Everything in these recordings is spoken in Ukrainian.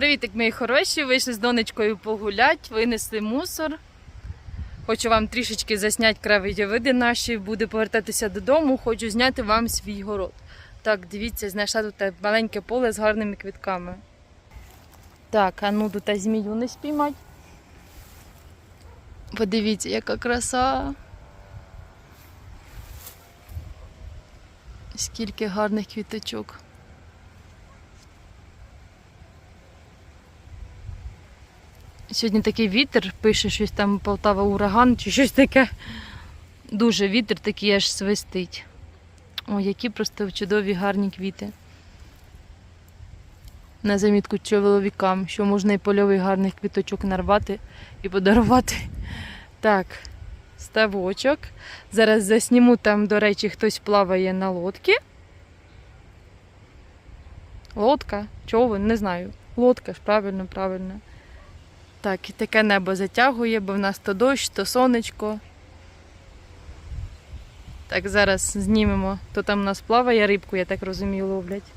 Привітик, мої хороші. Вийшли з донечкою погулять, винесли мусор. Хочу вам трішечки засняти краєвиди наші, буду повертатися додому, хочу зняти вам свій город. Так, дивіться, знайшла тут маленьке поле з гарними квітками. Так, а ну тут змію не спіймать. Подивіться, яка краса. Скільки гарних квіточок. Сьогодні такий вітер, пише щось там Полтава ураган чи щось таке. Дуже вітер такий аж свистить. О, які просто чудові гарні квіти. На замітку чоловікам, що можна і польових гарних квіточок нарвати і подарувати. Так, ставочок. Зараз засніму там, до речі, хтось плаває на лодці. Лодка, човен, не знаю. Лодка ж, правильно, правильно. Так, і таке небо затягує, бо в нас то дощ, то сонечко. Так, зараз знімемо. То там у нас плаває рибку, я так розумію, ловлять.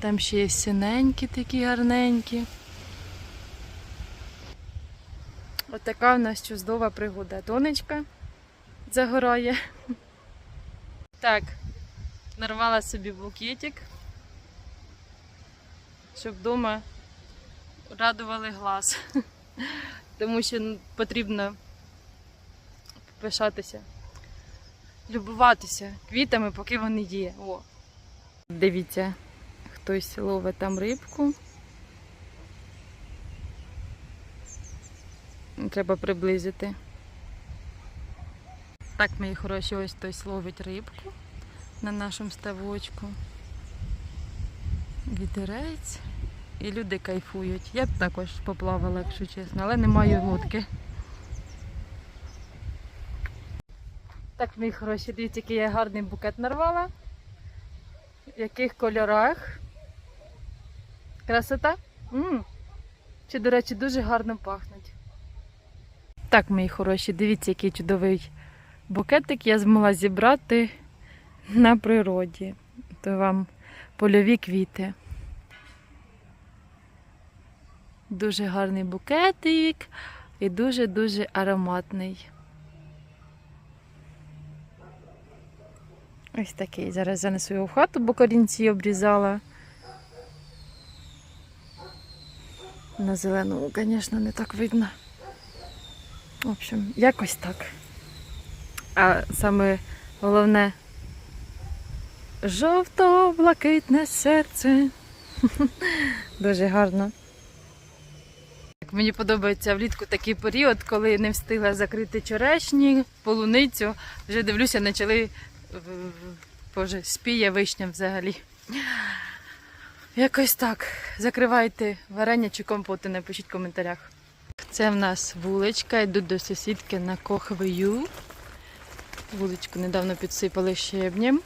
Там ще є синенькі такі гарненькі. От така в нас чудова пригода. Донечка загорає. Так, нарвала собі букетик, щоб вдома радували глаз. Тому що ну, потрібно пишатися, любуватися квітами, поки вони є. О. Дивіться, хтось ловить там рибку. Треба приблизити. Так, мої хороші, ось хтось ловить рибку на нашому ставочку. Вітерець. І люди кайфують. Я б також поплавала, якщо чесно, але не маю лодки. Так, мої хороші, дивіться, який я гарний букет нарвала. В яких кольорах. Красота? м Чи, до речі, дуже гарно пахнуть. Так, мої хороші, дивіться, який чудовий букетик я змогла зібрати на природі. То вам польові квіти. Дуже гарний букетик і дуже-дуже ароматний. Ось такий. Зараз занесу його в хату, бо корінці обрізала. На зеленому, звісно, не так видно. В общем, якось так. А саме головне жовто-блакитне серце. Дуже гарно. Мені подобається влітку такий період, коли не встигла закрити черешні, полуницю. Вже дивлюся, почали Боже, спіє вишня взагалі. Якось так. Закривайте варення чи компоти, напишіть в коментарях. Це в нас вуличка, йду до сусідки на кохвию. Вуличку недавно підсипали щебнем.